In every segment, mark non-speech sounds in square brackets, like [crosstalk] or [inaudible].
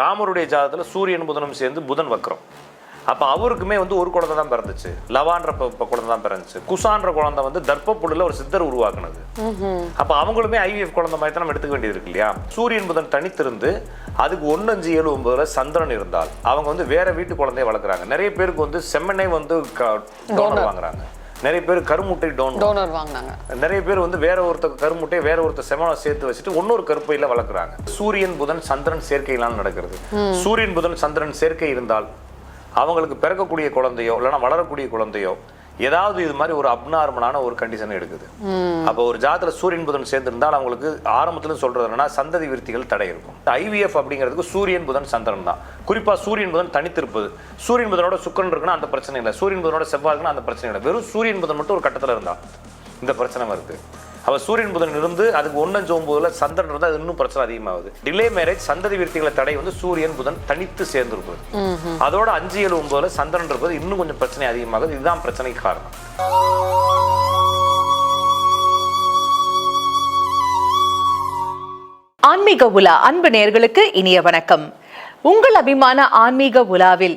ராமருடைய ஜாதகத்துல சூரியன் புதனும் சேர்ந்து புதன் வக்ரம். அப்ப அவருக்குமே வந்து ஒரு குழந்தை தான் பிறந்துச்சு. லவான்ற குழந்தை தான் பிறந்துச்சு. குசான்ற குழந்தை வந்து தர்ப்பப்புடுல ஒரு சித்தர் உருவாக்குனது. அப்ப அவங்களுமே ஐவிஎஃப் குழந்தை மாதிரி தான் நம்ம எடுத்துக்க வேண்டியது இருக்கு இல்லையா? சூரியன் புதன் தனித்திருந்து அதுக்கு ஒன்று அஞ்சு ஏழு ஒன்பதுல சந்திரன் இருந்தால் அவங்க வந்து வேற வீட்டு குழந்தைய வளர்க்குறாங்க. நிறைய பேருக்கு வந்து செம்மனே வந்து வாங்குறாங்க. நிறைய பேர் கருமுட்டை டோன் டோனர் வாங்கினாங்க. நிறைய பேர் வந்து வேற ஒருத்தர் கருமுட்டையை வேற ஒருத்தர் செமனை சேர்த்து வச்சுட்டு இன்னொரு கருப்பையில வளர்க்குறாங்க. சூரியன் புதன் சந்திரன் சேர்க்கையெல்லாம் நடக்கிறது. சூரியன் புதன் சந்திரன் சேர்க்கை இருந்தால் அவங்களுக்கு பிறக்கக்கூடிய குழந்தையோ இல்லைன்னா வளரக்கூடிய குழந்தையோ ஏதாவது இது மாதிரி ஒரு அப்நார்மலான ஒரு கண்டிஷன் எடுக்குது. அப்போ ஒரு ஜாதத்தில் சூரியன் புதன் சேர்ந்திருந்தால் அவங்களுக்கு ஆரம்பத்துல சொல்றது என்னன்னா சந்ததி விருத்திகள் தடை இருக்கும். ஐவிஎஃப் அப்படிங்கிறதுக்கு சூரியன் புதன் சந்திரன் தான். குறிப்பா சூரியன் புதன் தனித்திருப்பது. சூரியன் புதனோட சுக்கரன் இருக்குன்னா அந்த பிரச்சனை இல்லை. சூரியன் புதனோட செவ்வாய் இருக்குன்னா அந்த பிரச்சனை இல்லை. வெறும் சூரியன் புதன் மட்டும் ஒரு கட்டத்துல இருந்தா இந்த பிரச்சனை வருது. அப்ப சூரியன் புதன் இருந்து அதுக்கு ஒன்னஞ்சு ஒன்பதுல சந்திரன் இருந்தால் அது இன்னும் பிரச்சனை அதிகமாகுது. டிலே மேரேஜ் சந்ததி விருத்திகளை தடை வந்து சூரியன் புதன் தனித்து சேர்ந்திருப்பது. அதோட அஞ்சு ஏழு ஒன்பதுல சந்திரன் இருப்பது இன்னும் கொஞ்சம் பிரச்சனை அதிகமாகுது. இதுதான் பிரச்சனைக்கு காரணம். ஆன்மீக உலா அன்பு நேயர்களுக்கு இனிய வணக்கம். உங்கள் அபிமான ஆன்மீக உலாவில்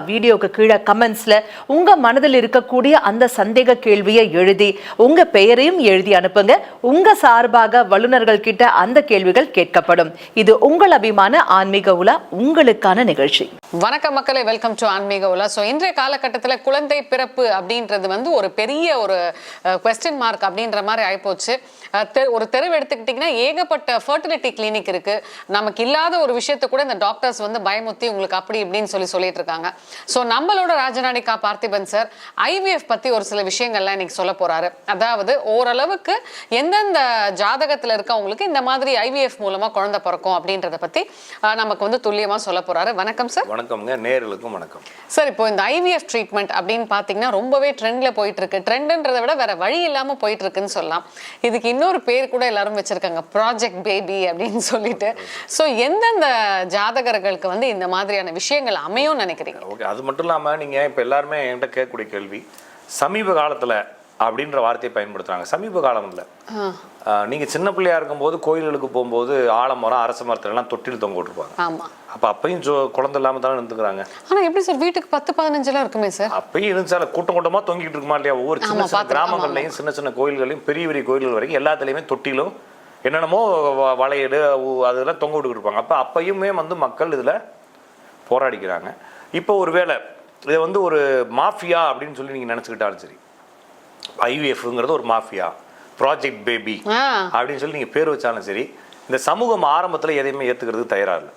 வீடியோக்கு கீழே கமெண்ட்ஸ்ல உங்க மனதில் இருக்கக்கூடிய அந்த சந்தேக கேள்வியை எழுதி உங்க பெயரையும் எழுதி அனுப்புங்க. உங்க சார்பாக வல்லுநர்கள் கிட்ட அந்த கேள்விகள் கேட்கப்படும். இது உங்கள் அபிமான ஆன்மீக உலா உங்களுக்கான நிகழ்ச்சி. வணக்கம் மக்களே வெல்கம் டு ஆன்மீக உலா. ஸோ இன்றைய காலகட்டத்தில் குழந்தை பிறப்பு அப்படின்றது வந்து ஒரு பெரிய ஒரு கொஸ்டின் மார்க் அப்படின்ற மாதிரி ஆயிப்போச்சு. தெ- ஒரு தெருவு எடுத்துக்கிட்டிங்கன்னா ஏகப்பட்ட ஃபர்டிலிட்டி கிளினிக் இருக்கு. நமக்கு இல்லாத ஒரு விஷயத்தை கூட இந்த டாக்டர்ஸ் வந்து பயமுத்தி உங்களுக்கு அப்படி இப்படின்னு சொல்லி சொல்லிட்டு இருக்காங்க. ஸோ நம்மளோட ராஜநாடிகா பார்த்திபன் சார் ஐவிஎஃப் பத்தி ஒரு சில விஷயங்கள்லாம் இன்னைக்கு சொல்ல போறாரு. அதாவது ஓரளவுக்கு எந்தெந்த ஜாதகத்துல இருக்கவங்களுக்கு இந்த மாதிரி ஐவிஎஃப் மூலமா குழந்தை பிறக்கும் அப்படின்றத பத்தி அஹ், நமக்கு வந்து துல்லியமா சொல்ல போறாரு. வணக்கம் சார் வணக்கம்ங்க. நேர்களுக்கும் வணக்கம். சார் இப்போ இந்த ஐவிஎஃப் ட்ரீட்மெண்ட் அப்படின்னு பார்த்தீங்கன்னா ரொம்பவே ட்ரெண்ட்ல போயிட்டு இருக்கு ட்ரெண்டுன்றதை விட வேற வழி இல்லாம போயிட்டு இருக்குன்னு சொல்லலாம். இதுக்கு இன்னொரு பேர் கூட எல்லாரும் வச்சிருக்காங்க. ப்ராஜெக்ட் பேபி அப்படின்னு சொல்லிட்டு. ஸோ எந்தெந்த ஜாதகர்களுக்கு வந்து இந்த மாதிரியான விஷயங்கள் அமையும் நினைக்கிறீங்க? ஓகே அது மட்டும் இல்லாமல் நீங்கள் இப்போ எல்லாருமே என்கிட்ட கேட்கக்கூடிய கேள்வி சமீப காலத்தில் அப்படின்ற வார்த்தையை பயன்படுத்துகிறாங்க சமீப காலம் இல்லை. நீங்கள் சின்ன பிள்ளையா இருக்கும்போது கோயில்களுக்கு போகும்போது ஆலமரம் அரச மரத்துல எல்லாம் தொட்டில் தொங்க விட்டுருப்பாங்க. அப்போ அப்பயும் ஜோ குழந்தை இல்லாமல் தானே இருந்துக்கிறாங்க. ஆனா எப்படி சார் வீட்டுக்கு பத்து பதினஞ்சுலாம் இருக்குமே சார்? அப்பயும் இருந்துச்சால கூட்டம் கூட்டமாக தொங்கிட்டு இருக்குமா இல்லையா? ஒவ்வொரு சின்ன சின்ன. கிராமங்கள்லையும் சின்ன சின்ன கோயில்களையும் பெரிய பெரிய கோயில்கள் வரைக்கும் எல்லாத்துலேயுமே தொட்டிலும் என்னென்னமோ வ- வளையல் உ- அதெல்லாம் தொங்க விட்டுக்கிட்டு இருப்பாங்க. அப்போ அப்பயுமே வந்து மக்கள் இதில் போராடிக்கிறாங்க. இப்போ ஒரு வேளை இதை வந்து ஒரு மாஃபியா அப்படின்னு சொல்லி நீங்கள் நினச்சிக்கிட்டாலும் சரி. ஐவிஎஃப்ங்கிறது ஒரு மாஃபியா ப்ராஜெக்ட் பேபி அப்படின்னு சொல்லி நீங்கள் பேர் வச்சாலும் சரி இந்த சமூகம் ஆரம்பத்தில் எதையுமே ஏற்றுக்கிறதுக்கு தயாராக இல்லை.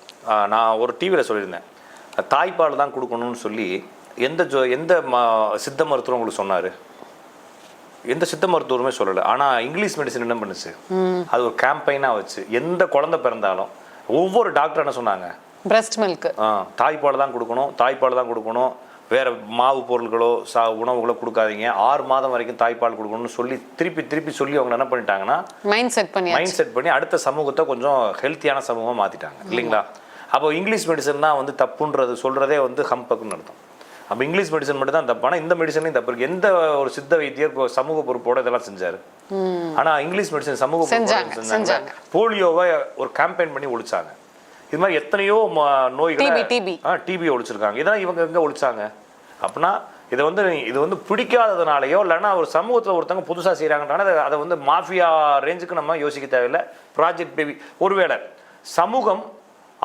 நான் ஒரு டிவியில் சொல்லியிருந்தேன். தாய்ப்பால் தான் கொடுக்கணும்னு சொல்லி எந்த ஜோ எந்த ம சித்த மருத்துவம் உங்களுக்கு சொன்னார்? எந்த சித்த மருத்துவருமே சொல்லலை. ஆனால் இங்கிலீஷ் மெடிசன் என்ன பண்ணுச்சு? அது ஒரு கேம்பெயினாக வச்சு எந்த குழந்தை பிறந்தாலும் ஒவ்வொரு டாக்டர் என்ன சொன்னாங்க? பிரஸ்ட் மில்க் தாய்ப்பால் தான் கொடுக்கணும் தாய்ப்பால் தான் கொடுக்கணும். வேற மாவு பொருள்களோ சா உணவுகளோ கொடுக்காதீங்க. ஆறு மாதம் வரைக்கும் தாய்ப்பால் கொடுக்கணும்னு சொல்லி திருப்பி திருப்பி சொல்லி அவங்க என்ன பண்ணிட்டாங்கன்னா மைண்ட் செட் பண்ணி மைண்ட் செட் பண்ணி அடுத்த சமூகத்தை கொஞ்சம் ஹெல்த்தியான சமூகமாக மாற்றிட்டாங்க இல்லைங்களா? அப்போ இங்கிலீஷ் மெடிசன் தான் வந்து தப்புன்றது சொல்கிறதே வந்து ஹம்பக்குன்னு அர்த்தம். அப்போ இங்கிலீஷ் மெடிசன் மட்டும் தான் தப்பானா இந்த மெடிசன்லையும் தப்பு இருக்கு. எந்த ஒரு சித்த வைத்தியர் சமூக பொறுப்போட இதெல்லாம் செஞ்சாரு? ஆனா இங்கிலீஷ் மெடிசன் சமூக பொறுப்போட செஞ்சாங்க. போலியோவை ஒரு கேம்பெயின் பண்ணி ஒழிச்சாங்க. இது மாதிரி எத்தனையோ நோய்களை. ஆ டிபி ஒழிச்சிருக்காங்க. இதெல்லாம் இவங்க எங்க ஒழிச்சாங்க? அப்படின்னா இதை வந்து இது வந்து பிடிக்காததுனாலயோ இல்லைன்னா ஒரு சமூகத்தில் ஒருத்தவங்க புதுசாக செய்கிறாங்கன்றான அதை அதை வந்து மாஃபியா ரேஞ்சுக்கு நம்ம யோசிக்க தேவையில்லை. ப்ராஜெக்ட் பேபி ஒருவேளை சமூகம்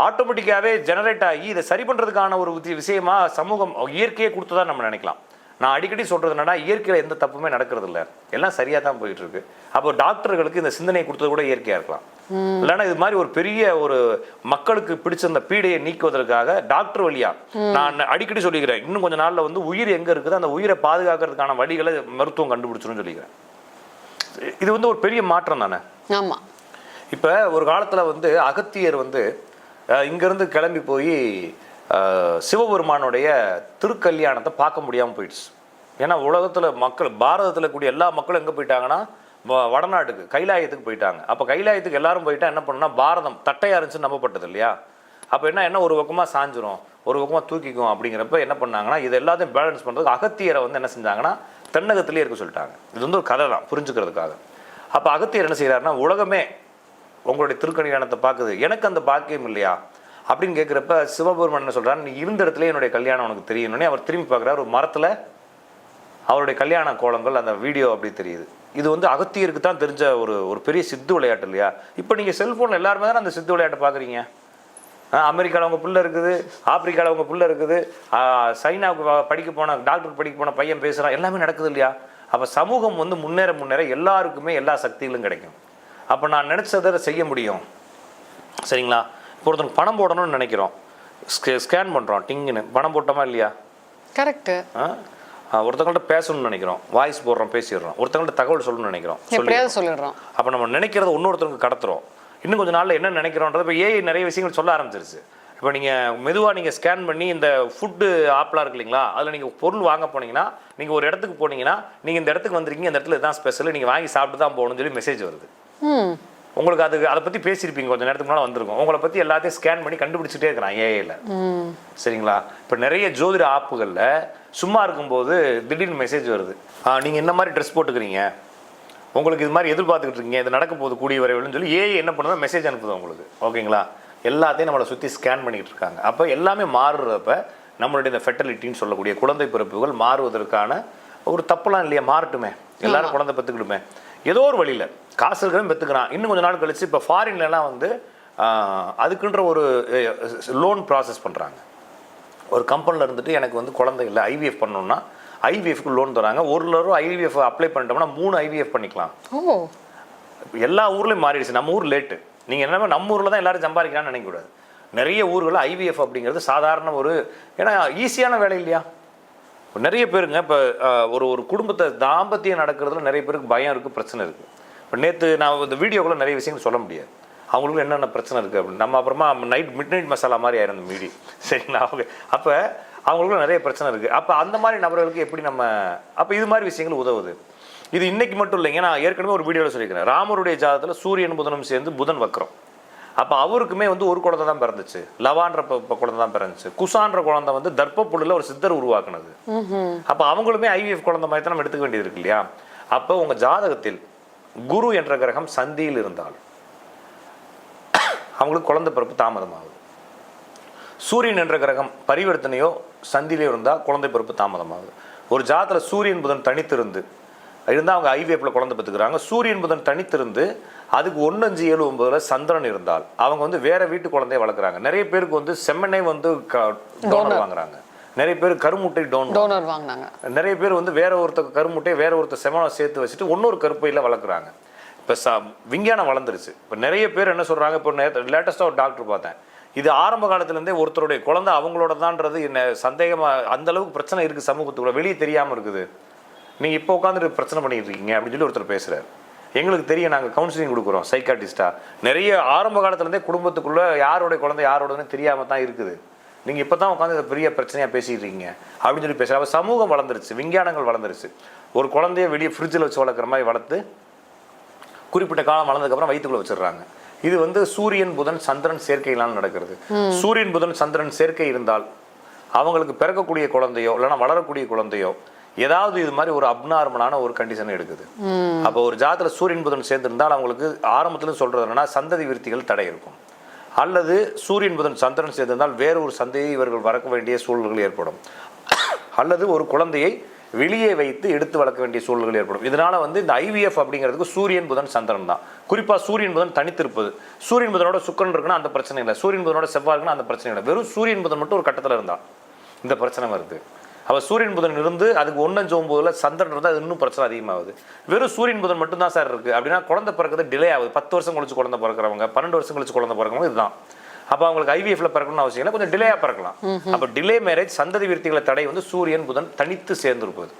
ஆட்டோமேட்டிக்காகவே ஜெனரேட் ஆகி இதை சரி பண்ணுறதுக்கான ஒரு விஷயமா சமூகம் இயற்கையை கொடுத்ததா நம்ம நினைக்கலாம். நான் அடிக்கடி சொல்றது என்னன்னா இயற்கையில் எந்த தப்புமே நடக்கிறது இல்ல எல்லாம் சரியா தான் போயிட்டு இருக்கு அப்போ டாக்டர்களுக்கு இந்த சிந்தனையை கொடுத்தது கூட இயற்கையா இருக்கலாம். இல்லைன்னா இது மாதிரி ஒரு பெரிய ஒரு மக்களுக்கு பிடிச்சிருந்த பீடையை நீக்குவதற்காக டாக்டர் வழியா நான் அடிக்கடி சொல்லிக்கிறேன். இன்னும் கொஞ்ச நாள்ல வந்து உயிர் எங்க இருக்குது? அந்த உயிரை பாதுகாக்கிறதுக்கான வழிகளை மருத்துவம் கண்டுபிடிச்சிரும் சொல்லிக்கிறேன். இது வந்து ஒரு பெரிய மாற்றம் தானே? ஆமா. இப்போ ஒரு காலத்தில் வந்து அகத்தியர் வந்து இங்கிருந்து கிளம்பி போய் சிவபெருமானுடைய திருக்கல்யாணத்தை பார்க்க முடியாமல் போயிடுச்சு. ஏன்னா உலகத்தில் மக்கள் பாரதத்தில் கூடிய எல்லா மக்களும் எங்கே போயிட்டாங்கன்னா வடநாட்டுக்கு கைலாயத்துக்கு போயிட்டாங்க. அப்போ கைலாயத்துக்கு எல்லாரும் போயிட்டா என்ன பண்ணுன்னா பாரதம் தட்டையாக இருந்துச்சுன்னு நம்பப்பட்டது இல்லையா? அப்போ என்ன என்ன ஒரு பக்கமாக சாஞ்சிரும் ஒரு பக்கமாக தூக்கிக்கும் அப்படிங்கிறப்ப என்ன பண்ணாங்கன்னா இது எல்லாத்தையும் பேலன்ஸ் பண்ணுறதுக்கு அகத்தியரை வந்து என்ன செஞ்சாங்கன்னா தென்னகத்திலே இருக்க சொல்லிட்டாங்க. இது வந்து ஒரு கதை தான் புரிஞ்சுக்கிறதுக்காக. அப்போ அகத்தியர் என்ன செய்கிறாருன்னா உலகமே உங்களுடைய திருக்கல்யாணத்தை பார்க்குது. எனக்கு அந்த பாக்கியம் இல்லையா? அப்படின்னு கேட்குறப்ப சிவபெருமன் என்ன சொல்றாரு நீ இருந்த இடத்துல என்னுடைய கல்யாணம் உனக்கு தெரியணும்னே அவர் திரும்பி பார்க்குறாரு ஒரு மரத்தில் அவருடைய கல்யாண கோலங்கள் அந்த வீடியோ அப்படி தெரியுது. இது வந்து அகத்தியருக்கு தான் தெரிஞ்ச ஒரு ஒரு பெரிய சித்து விளையாட்டு இல்லையா? இப்போ நீங்கள் செல்ஃபோனில் எல்லாருமே தானே அந்த சித்து விளையாட்டை பார்க்குறீங்க? அமெரிக்காவில் உங்கள் பிள்ளை இருக்குது ஆப்பிரிக்காவில் உங்கள் பிள்ளை இருக்குது சைனாவுக்கு படிக்க போன டாக்டர் படிக்க போன பையன் பேசுகிறான் எல்லாமே நடக்குது இல்லையா? அப்போ சமூகம் வந்து முன்னேற முன்னேற எல்லாருக்குமே எல்லா சக்திகளும் கிடைக்கும். அப்போ நான் நினச்சதை செய்ய முடியும். சரிங்களா? இப்போ ஒருத்தனுக்கு பணம் போடணும்னு நினைக்கிறோம். ஸ்கேன் பண்ணுறோம் டிங்குன்னு. பணம் போட்டோமா இல்லையா? கரெக்ட் ஒருத்தங்கள்ட்ட பேசணும்னு நினைக்கிறோம். வாய்ஸ் போடுறோம் பேசிடுறோம். ஒருத்தங்கள்ட்ட தகவல் சொல்லணும்னு நினைக்கிறோம். சொல்லிடுறோம். அப்போ நம்ம நினைக்கிறத இன்னொருத்தருக்கு கடத்துறோம். இன்னும் கொஞ்ச நாள்ல என்ன நினைக்கிறோன்றது இப்போ ஏஐ நிறைய விஷயங்கள் சொல்ல ஆரம்பிச்சிருச்சு. இப்போ நீங்கள் மெதுவாக நீங்கள் ஸ்கேன் பண்ணி இந்த ஃபுட்டு ஆப்லாம் இருக்கு இல்லைங்களா? அதில் நீங்கள் பொருள் வாங்க போனீங்கன்னா நீங்கள் ஒரு இடத்துக்கு போனீங்கன்னா நீங்கள் இந்த இடத்துக்கு வந்திருக்கீங்க இந்த இடத்துல இதான் ஸ்பெஷல் நீங்கள் வாங்கி சாப்பிட்டு தான் போகணும்னு சொல்லி மெசேஜ் வருது. உங்களுக்கு அது அதை பற்றி பேசியிருப்பீங்க கொஞ்சம் நேரத்துக்கு முன்னால் வந்திருக்கும். உங்களை பற்றி எல்லாத்தையும் ஸ்கேன் பண்ணி கண்டுபிடிச்சிட்டே இருக்கிறான் ஏஐயில் சரிங்களா? இப்போ நிறைய ஜோதிட ஆப்புகளில் சும்மா இருக்கும்போது திடீர்னு மெசேஜ் வருது. நீங்கள் என்ன மாதிரி ட்ரெஸ் போட்டுக்கிறீங்க? உங்களுக்கு இது மாதிரி எதிர்பார்த்துக்கிட்டு இருக்கீங்க. இது நடக்க போகுது கூடிய விரைவில்னு சொல்லி ஏஐ என்ன பண்ணுதோ மெசேஜ் அனுப்புது உங்களுக்கு. ஓகேங்களா? எல்லாத்தையும் நம்மளை சுற்றி ஸ்கேன் பண்ணிக்கிட்டு இருக்காங்க. அப்போ எல்லாமே மாறுறப்ப நம்மளுடைய இந்த ஃபெர்டிலிட்டின்னு சொல்லக்கூடிய குழந்தை பிறப்புகள் மாறுவதற்கான ஒரு தப்புலாம் இல்லையா? மாறட்டுமே. எல்லாரும் குழந்தை பெற்றுக்கிட்டுமே ஏதோ ஒரு வழியில் காசு இருக்கிறவன் பெற்றுக்கிறான் இன்னும் கொஞ்ச நாள் கழிச்சு இப்போ ஃபாரின்லலாம் வந்து அதுக்குன்ற ஒரு லோன் ப்ராசஸ் பண்ணுறாங்க ஒரு கம்பெனியில் இருந்துட்டு எனக்கு வந்து குழந்தை இல்லை ஐவிஎஃப் பண்ணணும்னா ஐவிஎஃப்க்கு லோன் தராங்க. ஒரு லரும் ஐவிஎஃப் அப்ளை பண்ணிட்டோம்னா மூணு ஐவிஎஃப் பண்ணிக்கலாம். எல்லா ஊர்லேயும் மாறிடுச்சு. நம்ம ஊர் லேட்டு நீங்கள் என்ன நம்ம ஊரில் தான் எல்லாரும் சம்பாதிக்கிறான்னு நினைக்கக்கூடாது நிறைய ஊர்களில் ஐவிஎஃப் அப்படிங்கிறது சாதாரண ஒரு ஏன்னா ஈஸியான வேலை இல்லையா? நிறைய பேருங்க இப்போ ஒரு ஒரு குடும்பத்தை தாம்பத்தியம் நடக்கிறதுல நிறைய பேருக்கு பயம் இருக்குது பிரச்சனை இருக்குது இப்போ நேற்று நான் இந்த வீடியோக்குள்ள நிறைய விஷயங்கள் சொல்ல முடியாது. அவங்களுக்கு என்னென்ன பிரச்சனை இருக்குது அப்படின்னு. நம்ம அப்புறமா நைட் மிட் நைட் மசாலா மாதிரி ஆயிரும் அந்த மீடி சரிங்களா? [laughs] அவங்க அப்போ அவங்களுக்கும் நிறைய பிரச்சனை இருக்குது அப்போ அந்த மாதிரி நபர்களுக்கு எப்படி நம்ம அப்போ இது மாதிரி விஷயங்கள் உதவுது? இது இன்னைக்கு மட்டும் இல்லைங்க. நான் ஏற்கனவே ஒரு வீடியோவில் சொல்லியிருக்கிறேன். ராமருடைய ஜாதகத்தில் சூரியன் புதனும் சேர்ந்து புதன் வக்ரம். அப்போ அவருக்குமே வந்து ஒரு குழந்தை தான் பிறந்துச்சு. லவான்ற குழந்தை தான் பிறந்துச்சு. குசான்ற குழந்தை வந்து தர்ப்பப்புல்லில் ஒரு சித்தர் உருவாக்குனது. அப்போ அவங்களுமே ஐவிஎஃப் குழந்தை மாதிரி தான் நம்ம எடுத்துக்க வேண்டியது இருக்கு இல்லையா? அப்போ உங்கள் ஜாதகத்தில் குரு என்ற கிரகம் சந்தியில் இருந்தால் அவங்களுக்கு குழந்தை பிறப்பு தாமதமாகுது. சூரியன் என்ற கிரகம் பரிவர்த்தனையோ சந்தியிலையோ இருந்தால் குழந்தை பிறப்பு தாமதமாகுது. ஒரு ஜாதத்தில் சூரியன் புதன் தனித்திருந்து இருந்தால் அவங்க ஐவிஎஃப்ல குழந்தை பெற்றுக்கிறாங்க. சூரியன் புதன் தனித்திருந்து அதுக்கு ஒன்று அஞ்சு ஏழு ஒன்பதுல சந்திரன் இருந்தால் அவங்க வந்து வேற வீட்டு குழந்தைய வளர்க்குறாங்க. நிறைய பேருக்கு வந்து செம்மனை வந்து டோனர் வாங்குறாங்க. நிறைய பேர் கருமுட்டை டோன் டோனர் வாங்கினாங்க. நிறைய பேர் வந்து வேற ஒருத்தர் கருமுட்டையை வேற ஒருத்தர் செமனை சேர்த்து வச்சுட்டு இன்னொரு கருப்பையில் வளர்க்குறாங்க. இப்போ ச விஞ்ஞானம் வளர்ந்துருச்சு. இப்போ நிறைய பேர் என்ன சொல்கிறாங்க இப்போ லேட்டஸ்ட்டாக ஒரு டாக்டர் பார்த்தேன். இது ஆரம்ப காலத்துலேருந்தே ஒருத்தருடைய குழந்தை அவங்களோட தான்றது என்ன சந்தேகமாக அந்த அளவுக்கு பிரச்சனை இருக்குது சமூகத்துக்குள்ள. வெளியே தெரியாமல் இருக்குது. நீங்கள் இப்போ உட்காந்துட்டு பிரச்சனை பண்ணிட்டு இருக்கீங்க அப்படின்னு சொல்லி ஒருத்தர் பேசுகிறார் எங்களுக்கு தெரியும் நாங்கள் கவுன்சிலிங் கொடுக்குறோம் சைக்காட்டிஸ்டா நிறைய ஆரம்ப காலத்துலேருந்தே குடும்பத்துக்குள்ள யாரோட குழந்தை யாரோடன்னு தெரியாமல் தான் இருக்குது. நீங்கள் இப்போ தான் உட்காந்து இதை பெரிய பிரச்சனையாக பேசிட்டு இருக்கீங்க. அப்படின்னு சொல்லி பேசுகிறாங்க அப்போ சமூகம் வளர்ந்துருச்சு. விஞ்ஞானங்கள் வளர்ந்துருச்சு. ஒரு குழந்தைய வெளியே ஃப்ரிட்ஜில் வச்சு வளர்க்குற மாதிரி வளர்த்து குறிப்பிட்ட காலம் வளர்ந்ததுக்கப்புறம் வயிற்றுக்குள்ள வச்சிடுறாங்க. இது வந்து சூரியன் புதன் சந்திரன் சேர்க்கையினால் நடக்கிறது. சூரியன் புதன் சந்திரன் சேர்க்கை இருந்தால் அவங்களுக்கு பிறக்கக்கூடிய குழந்தையோ இல்லைன்னா வளரக்கூடிய குழந்தையோ ஏதாவது இது மாதிரி ஒரு அப்நார்மலான ஒரு கண்டிஷன் எடுக்குது. அப்போ ஒரு ஜாதத்துல சூரியன் புதன் சேர்ந்திருந்தால் அவங்களுக்கு ஆரம்பத்துல சொல்றது என்னன்னா சந்ததி விருத்திகள் தடை இருக்கும். அல்லது சூரியன் புதன் சந்திரன் சேர்ந்திருந்தால் வேறு ஒரு சந்தையை இவர்கள் வளர்க்க வேண்டிய சூழல்கள் ஏற்படும். அல்லது ஒரு குழந்தையை வெளியே வைத்து எடுத்து வளர்க்க வேண்டிய சூழல்கள் ஏற்படும். இதனால் வந்து இந்த ஐவிஎஃப் அப்படிங்கிறதுக்கு சூரியன் புதன் சந்திரன் தான். குறிப்பாக சூரியன் புதன் தனித்திருப்பது. சூரியன் புதனோட சுக்கரன் இருக்குன்னா அந்த பிரச்சனை இல்லை. சூரியன் புதனோட செவ்வாய் இருக்குன்னா அந்த பிரச்சனை இல்லை. வெறும் சூரியன் புதன் மட்டும் ஒரு கட்டத்தில் இருந்தால் இந்த பிரச்சனை வருது. அப்ப சூரியன் புதன் இருந்து அதுக்கு ஒன்னஞ்சு ஒன்பதுல சந்திரன் இருந்தால் அது இன்னும் பிரச்சனை அதிகமாகுது. வெறும் சூரியன் புதன் மட்டும் தான் சார் இருக்கு. அப்படின்னா குழந்தை பிறக்கிறது டிலே ஆகுது. பத்து வருஷம் கழிச்சு குழந்தை பிறக்கிறவங்க பன்னெண்டு வருஷம் கழிச்சு குழந்தை பிறக்கிறவங்க இதுதான். அப்போ அவங்களுக்கு ஐவிஎஃப்ல பிறக்கணும்னு அவசியம் இல்லை. கொஞ்சம் டிலேயா பிறக்கலாம். அப்போ டிலே மேரேஜ் சந்ததி விருத்திகளை தடை வந்து சூரியன் புதன் தனித்து சேர்ந்திருப்பது.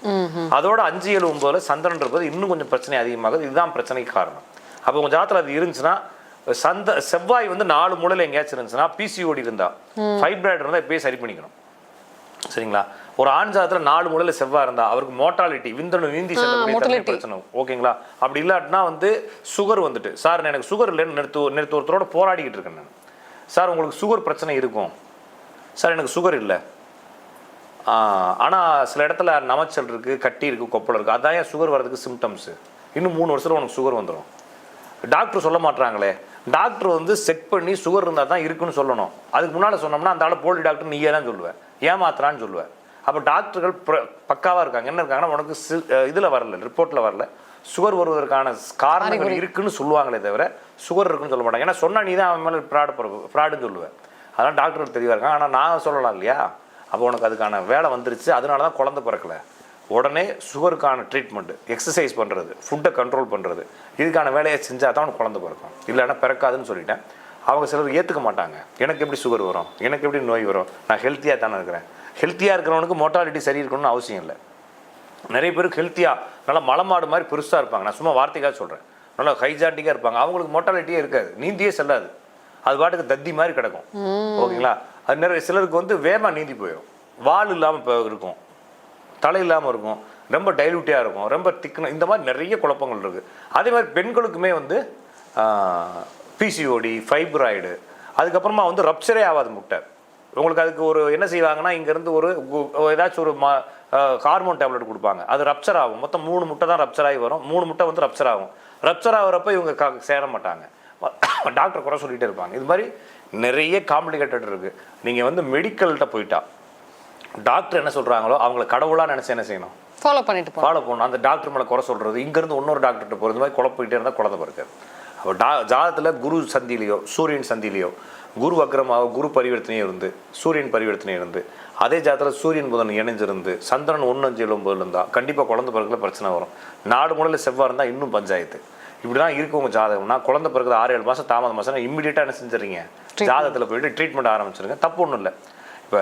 அதோட அஞ்சு ஏழு ஒன்பதுல சந்திரன் இருப்பது இன்னும் கொஞ்சம் பிரச்சனை அதிகமாகுது. இதுதான் பிரச்சனைக்கு காரணம். அப்போ உங்க ஜாதத்துல அது இருந்துச்சுன்னா சந்த செவ்வாய் வந்து நாலு மூலையில் எங்கேயாச்சும் இருந்துச்சுன்னா பிசிஓடி இருந்தா ஃபைப்ராய்டு இருந்தால் இப்பயே சரி பண்ணிக்கணும். சரிங்களா? ஒரு ஆண் ஜாதத்துல நாலு மூலையில செவ்வாய் இருந்தா அவருக்கு மோட்டாலிட்டி விந்தணு நீந்தி செல்லக்கூடிய. பிரச்சனை. ஓகேங்களா? அப்படி இல்லாட்டினா வந்து சுகர் வந்துட்டு. சார் எனக்கு சுகர் இல்லைன்னு நிறுத்து நிறுத்து ஒருத்தரோட போராடிக்கிட்டு இருக்கேன் நான். சார் உங்களுக்கு சுகர் பிரச்சனை இருக்கும். சார் எனக்கு சுகர் இல்லை. ஆனால் சில இடத்துல நமைச்சல் இருக்குது கட்டி இருக்குது கொப்பளம் இருக்குது அதான் ஏன் சுகர் வர்றதுக்கு சிம்டம்ஸு இன்னும் மூணு வருஷத்துல உனக்கு சுகர் வந்துடும் டாக்டர் சொல்ல மாட்றாங்களே. டாக்டர் வந்து செக் பண்ணி சுகர் இருந்தால் தான் இருக்குன்னு சொல்லணும். அதுக்கு முன்னால் சொன்னோம்னா அந்த ஆள் போலி டாக்டர் நீயே தான் சொல்லுவேன் ஏமாத்துறான்னு சொல்லுவேன் அப்போ டாக்டர்கள் பக்காவாக இருக்காங்க. என்ன இருக்காங்கன்னா உனக்கு இதில் வரல ரிப்போர்ட்டில் வரல. சுகர் வருவதற்கான காரணங்கள் இருக்குன்னு சொல்லுவாங்களே தவிர சுகர் இருக்குன்னு சொல்ல மாட்டாங்க. ஏன்னா சொன்னா நீ தான் அவன் மேலே ஃப்ராடு ஃப்ராடுன்னு சொல்லுவேன். அதெல்லாம் டாக்டர் தெளிவாக இருக்காங்க. ஆனால் நான் சொல்லலாம் இல்லையா? அப்போ உனக்கு அதுக்கான வேலை வந்துருச்சு. அதனால தான் குழந்தை பிறக்கல. உடனே சுகருக்கான ட்ரீட்மெண்ட் எக்ஸசைஸ் பண்ணுறது ஃபுட்டை கண்ட்ரோல் பண்ணுறது இதுக்கான வேலையை செஞ்சால் தான் உனக்கு குழந்தை பிறக்கும். இல்லைன்னா பிறக்காதுன்னு சொல்லிட்டேன். அவங்க சிலர் ஏற்றுக்க மாட்டாங்க. எனக்கு எப்படி சுகர் வரும்? எனக்கு எப்படி நோய் வரும்? நான் ஹெல்த்தியாக தானே இருக்கிறேன். ஹெல்த்தியாக இருக்கிறவனுக்கு மோட்டாலிட்டி சரி இருக்கணும்னு அவசியம் இல்லை. நிறைய பேருக்கு ஹெல்த்தியாக நல்லா மலமாடு மாதிரி பெருசாக இருப்பாங்க. நான் சும்மா வார்த்தைக்காக சொல்கிறேன் நல்லா ஹைஜாண்டிக்காக இருப்பாங்க. அவங்களுக்கு மோட்டாலிட்டியே இருக்காது. நீந்தியே செல்லாது. அது பாட்டுக்கு தத்தி மாதிரி கிடக்கும். ஓகேங்களா? அது நிறைய சிலருக்கு வந்து வேகமாக நீந்தி போயிடும். வால் இல்லாமல் இப்போ இருக்கும். தலை இல்லாமல் இருக்கும். ரொம்ப டைலூட்டியாக இருக்கும். ரொம்ப திக்ன இந்த மாதிரி நிறைய குழப்பங்கள் இருக்குது அதே மாதிரி பெண்களுக்குமே வந்து பிசிஓடி ஃபைப்ராய்டு அதுக்கப்புறமா வந்து ரப்சரே ஆகாது முட்டை. உங்களுக்கு அதுக்கு ஒரு என்ன செய்வாங்கன்னா இங்கேருந்து ஒரு ஏதாச்சும் ஒரு மா ஹார்மோன் டேப்லெட் கொடுப்பாங்க. அது ரப்சர் ஆகும். மொத்தம் மூணு முட்டை தான் ரப்சர் ஆகி வரும். மூணு முட்டை வந்து ரப்சர் ஆகும். ரப்சர் ஆகிறப்ப இவங்க சேர மாட்டாங்க. டாக்டர் குறை சொல்லிகிட்டே இருப்பாங்க. இது மாதிரி நிறைய காம்ப்ளிகேட்டட் இருக்குது நீங்கள் வந்து மெடிக்கல்கிட்ட போயிட்டா டாக்டர் என்ன சொல்கிறாங்களோ அவங்கள கடவுளாக நினச்சி என்ன செய்யணும்? ஃபாலோ பண்ணிட்டு ஃபாலோ பண்ணணும். அந்த டாக்டர் மேலே குறை சொல்கிறது இங்கேருந்து இன்னொரு டாக்டர்கிட்ட போகிறது மாதிரி குழப்பிக்கிட்டே இருந்தால் குழந்தை பிறக்காது. டா ஜாதகத்தில் குரு சந்தியிலையோ சூரியன் சந்தியிலையோ குரு வக்ரமாக குரு பரிவர்த்தனையும் இருந்து சூரியன் பரிவர்த்தனையும் இருந்து அதே ஜாதகத்தில் சூரியன் புதன் இணைஞ்சிருந்து சந்திரன் ஒன்று அஞ்சு ஒம்பதுல இருந்தால் கண்டிப்பாக குழந்தை பிறகுல பிரச்சனை வரும். நாடு முறையில் செவ்வாய் இருந்தால் இன்னும் பஞ்சாயத்து. இப்படி தான் இருக்கு உங்கள் ஜாதகம்னா குழந்தை பிறகு ஆறு ஏழு மாதம் தாமதம் மாதம் இம்மிடியட்டாக என்ன செஞ்சுறீங்க ஜாதகத்தில் போயிட்டு ட்ரீட்மெண்ட் ஆரம்பிச்சிருங்க. தப்பு ஒன்றும் இல்லை. இப்போ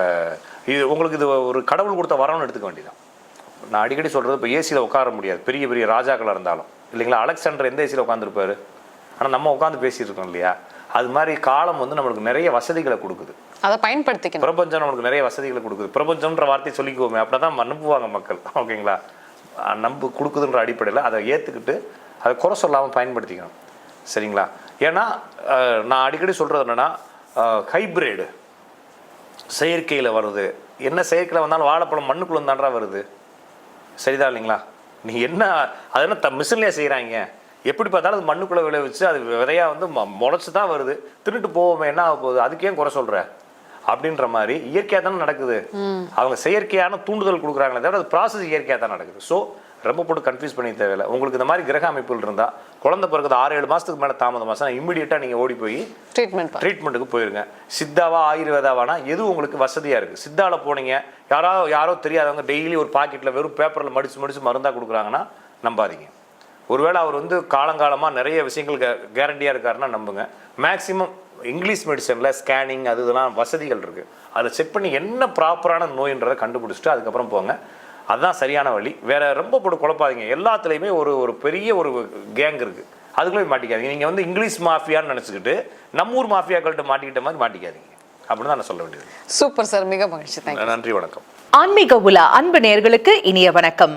இது உங்களுக்கு இது ஒரு கடவுள் கொடுத்த வரம்னு எடுத்துக்க வேண்டியதான் நான் அடிக்கடி சொல்கிறது இப்போ ஏசியில் உட்கார முடியாது. பெரிய பெரிய ராஜாக்களாக இருந்தாலும். இல்லைங்களா? அலெக்சாண்டர் எந்த ஏசியில் உட்காந்துருப்பாரு ஆனால் நம்ம உட்காந்து பேசிட்டு இருக்கோம் இல்லையா? அது மாதிரி காலம் வந்து நம்மளுக்கு நிறைய வசதிகளை கொடுக்குது. அதை பயன்படுத்திக்கணும். பிரபஞ்சம் நம்மளுக்கு நிறைய வசதிகளை கொடுக்குது. பிரபஞ்சம்ன்ற வார்த்தையை சொல்லிக்குவோமே அப்படி தான் நம்புவாங்க மக்கள். ஓகேங்களா? நம்பு கொடுக்குதுன்ற அடிப்படையில் அதை ஏற்றுக்கிட்டு அதை குறை சொல்லாமல் பயன்படுத்திக்கணும். சரிங்களா? ஏன்னா நான் அடிக்கடி சொல்கிறது என்னென்னா ஹைப்ரிடு செயற்கையில் வருது. என்ன செயற்கையில் வந்தாலும் வாழைப்பழம் மண்ணுக்குள்ள தான்றா வருது. சரிதான் இல்லைங்களா? நீ என்ன அது என்ன த மிஷின்லேயே செய்கிறாங்க எப்படி பார்த்தாலும் அது மண்ணுக்குள்ளே விளைவிச்சு அது விதையா வந்து முளைச்சி தான் வருது. தின்னுட்டு போவோமே என்ன ஆக போகுது? அதுக்கு குறை சொல்கிற அப்படின்ற மாதிரி இயற்கையாக தானே நடக்குது. அவங்க செயற்கையான தூண்டுதல் கொடுக்குறாங்களே தவிர அது ப்ராசஸ் இயற்கையாக தான் நடக்குது. ஸோ ரொம்ப போட்டு கன்ஃபியூஸ் பண்ணி தேவையில்லை. உங்களுக்கு இந்த மாதிரி கிரக அமைப்புகள் இருந்தால் குழந்தை பிறகுது ஆறு ஏழு மாதத்துக்கு மேலே தாமதம் மாதம் இம்மிடியட்டாக நீங்கள் ஓடி போய் ட்ரீட்மெண்ட் ட்ரீட்மெண்ட்டுக்கு போயிருங்க. சித்தாவா ஆயுர்வேதாவானா எது உங்களுக்கு வசதியாக இருக்குது சித்தால போனீங்க யாரோ யாரோ தெரியாதவங்க டெய்லி ஒரு பாக்கெட்டில் வெறும் பேப்பரில் மடித்து மடித்து மருந்தாக கொடுக்குறாங்கன்னா நம்பாதீங்க. ஒருவேளை அவர் வந்து காலங்காலமாக நிறைய விஷயங்கள் கேரண்டியாக இருக்காருன்னா நம்புங்க. மேக்ஸிமம் இங்கிலீஷ் மெடிசனில் ஸ்கேனிங் அது இதெல்லாம் வசதிகள் இருக்குது அதை செக் பண்ணி என்ன ப்ராப்பரான நோயின்றதை கண்டுபிடிச்சிட்டு அதுக்கப்புறம் போங்க. அதுதான் சரியான வழி. வேற ரொம்ப போட்டு குழப்பாதீங்க. எல்லாத்துலேயுமே ஒரு ஒரு பெரிய ஒரு கேங் இருக்குது அதுக்குள்ளே மாட்டிக்காதீங்க. நீங்கள் வந்து இங்கிலீஷ் மாஃபியான்னு நினச்சிக்கிட்டு நம்ம ஊர் மாஃபியாக்கள்கிட்ட மாட்டிக்கிட்ட மாதிரி மாட்டிக்காதீங்க. அப்படின்னு தான் நான் சொல்ல வேண்டியது. Super sir. மிக மகிழ்ச்சி. நன்றி வணக்கம். ஆன்மீக உலா அன்பு நேயர்களுக்கு இனிய வணக்கம்.